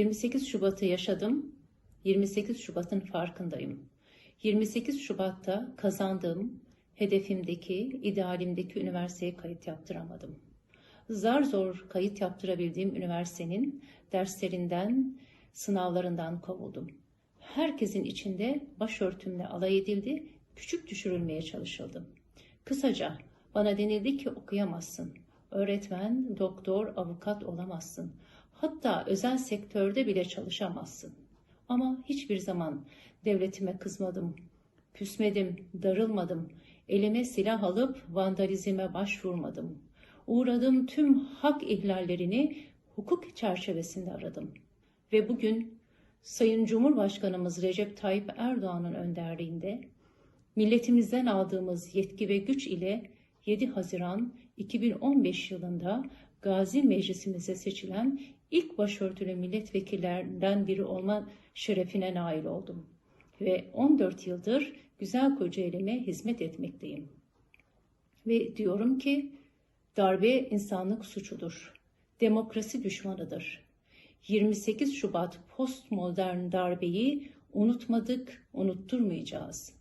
28 Şubat'ı yaşadım. 28 Şubat'ın farkındayım. 28 Şubat'ta kazandığım hedefimdeki, idealimdeki üniversiteye kayıt yaptıramadım. Zar zor kayıt yaptırabildiğim üniversitenin derslerinden, sınavlarından kovuldum. Herkesin içinde başörtümle alay edildi, küçük düşürülmeye çalışıldım. Kısaca bana denildi ki okuyamazsın. Öğretmen, doktor, avukat olamazsın. Hatta özel sektörde bile çalışamazsın. Ama hiçbir zaman devletime kızmadım, küsmedim, darılmadım. Elime silah alıp vandalizme başvurmadım. Uğradığım tüm hak ihlallerini hukuk çerçevesinde aradım. Ve bugün Sayın Cumhurbaşkanımız Recep Tayyip Erdoğan'ın önderliğinde milletimizden aldığımız yetki ve güç ile 7 Haziran 2015 yılında Gazi Meclisimize seçilen ilk başörtülü milletvekillerinden biri olma şerefine nail oldum. Ve 14 yıldır güzel Kocaeli'me hizmet etmekteyim. Ve diyorum ki darbe insanlık suçudur. Demokrasi düşmanıdır. 28 Şubat postmodern darbeyi unutmadık, unutturmayacağız.